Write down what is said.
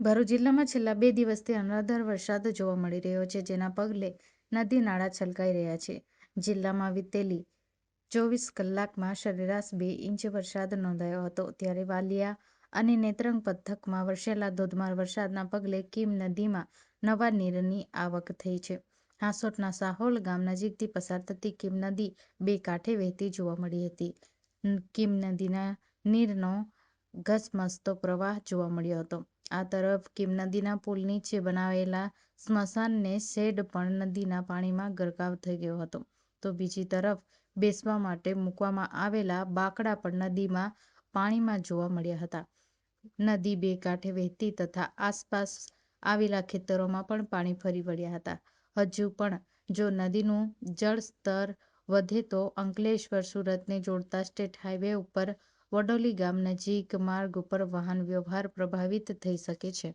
ભરૂચ જિલ્લામાં છેલ્લા બે દિવસથી અનરાધાર વરસાદ જોવા મળી રહ્યો છે, જેના પગલે નદી નાળા છલકાઈ રહ્યા છે. જિલ્લામાં વીતેલી ચોવીસ કલાકમાં સરેરાશ બે ઇંચ વરસાદ નોંધાયો હતો. ત્યારે વાલિયા અને નેત્રંગ પંથકમાં વરસેલા ધોધમાર વરસાદના પગલે કીમ નદીમાં નવા નીરની આવક થઈ છે. હાંસોટના સાહોલ ગામ નજીકથી પસાર થતી કીમ નદી બે કાંઠે વહેતી જોવા મળી હતી. કીમ નદીના નીરનો ઘસમસતો પ્રવાહ જોવા મળ્યો હતો. આ તરફ કીમ નદીના પુલ નીચે બનાવેલા સ્મશાનનો શેડ પણ નદીના પાણીમાં ગરકાવ થઈ ગયો હતો. તો બીજી તરફ બેસવા માટે મૂકવામાં આવેલા બાકડા પણ નદીમાં પાણીમાં જોવા મળ્યા હતા. નદી બે કાંઠે વહેતી તથા આસપાસ આવેલા ખેતરોમાં પણ પાણી ફરી વળ્યા હતા. હજુ પણ જો નદીનું જળસ્તર વધે તો અંકલેશ્વર સુરતને જોડતા સ્ટેટ હાઈવે ઉપર વડોલી ગામ નજીક માર્ગ ઉપર વાહન વ્યવહાર પ્રભાવિત થઈ શકે છે.